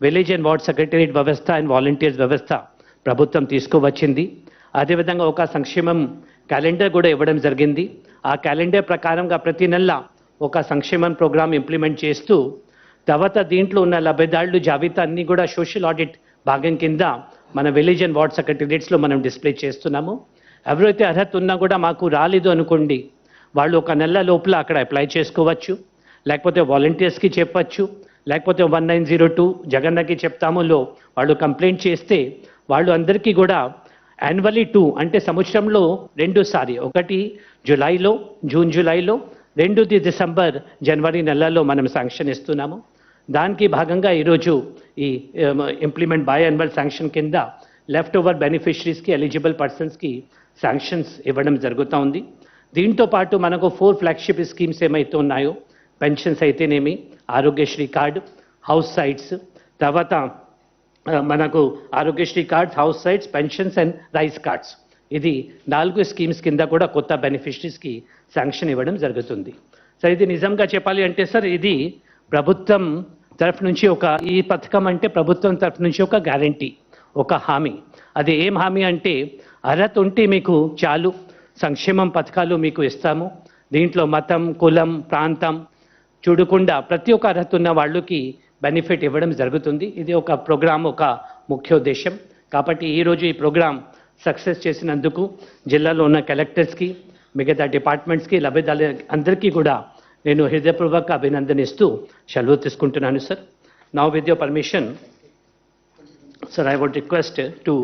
Village and ward secretariat వ్యవస్థ and volunteers వ్యవస్థ ప్రభుత్వం తీసుకువచ్చింది. అదేవిధంగా ఒక సంక్షేమం క్యాలెండర్ కూడా ఇవ్వడం జరిగింది. ఆ క్యాలెండర్ ప్రకారంగా ప్రతి నెల ఒక సంక్షేమం ప్రోగ్రామ్ ఇంప్లిమెంట్ చేస్తూ తర్వాత దీంట్లో ఉన్న లబ్ధిదారులు జాబితా అన్ని కూడా సోషల్ ఆడిట్ భాగం కింద మన విలేజ్ అండ్ వార్డ్ సెక్రటరియట్స్లో మనం డిస్ప్లే చేస్తున్నాము. ఎవరైతే అర్హత ఉన్నా కూడా మాకు రాలేదు అనుకోండి వాళ్ళు ఒక నెల లోపల అక్కడ అప్లై చేసుకోవచ్చు. లేకపోతే వాలంటీర్స్కి చెప్పచ్చు. లేకపోతే వన్ నైన్ జీరో టూ జగన్నకి చెప్తాములో వాళ్ళు కంప్లైంట్ చేస్తే వాళ్ళు అందరికీ కూడా యాన్యువల్లీ టూ అంటే సంవత్సరంలో రెండు సారి ఒకటి జూలైలో జూన్ జూలైలో రెండుది డిసెంబర్ జనవరి నెలలో మనం శాంక్షన్ ఇస్తున్నాము. దానికి భాగంగా ఈరోజు ఈ ఇంప్లిమెంట్ బై యాన్యువల్ శాంక్షన్ కింద లెఫ్ట్ ఓవర్ బెనిఫిషరీస్కి ఎలిజిబుల్ పర్సన్స్కి శాంక్షన్స్ ఇవ్వడం జరుగుతూ ఉంది. దీంతో పాటు మనకు ఫోర్ ఫ్లాగ్షిప్ స్కీమ్స్ ఏమైతే ఉన్నాయో పెన్షన్స్ అయితేనేమి ఆరోగ్యశ్రీ కార్డు హౌస్ సైట్స్ తర్వాత మనకు Aarogyasri cards house sites pensions and rice cards. ఇది నాలుగు స్కీమ్స్ కింద కూడా కొత్త బెనిఫిషరీస్కి శాంక్షన్ ఇవ్వడం జరుగుతుంది. సార్ ఇది నిజంగా చెప్పాలి అంటే సార్ ఇది ప్రభుత్వం తరఫు నుంచి ఒక ఈ పథకం అంటే ప్రభుత్వం తరఫు నుంచి ఒక గ్యారంటీ ఒక హామీ. అది ఏం హామీ అంటే అర్హత ఉంటే మీకు చాలు సంక్షేమం పథకాలు మీకు ఇస్తాము. దీంట్లో మతం కులం ప్రాంతం చూడకుండా ప్రతి ఒక్క అర్హత ఉన్న వాళ్ళకి బెనిఫిట్ ఇవ్వడం జరుగుతుంది. ఇది ఒక ప్రోగ్రామ్ ఒక ముఖ్య ఉద్దేశం కాబట్టి ఈరోజు ఈ ప్రోగ్రాం సక్సెస్ చేసినందుకు జిల్లాలో ఉన్న కలెక్టర్స్కి మిగతా డిపార్ట్మెంట్స్కి లబ్ధిదారు అందరికీ కూడా నేను హృదయపూర్వక అభినందనిస్తూ సెలవు తీసుకుంటున్నాను సార్ నా with your permission sir I would request to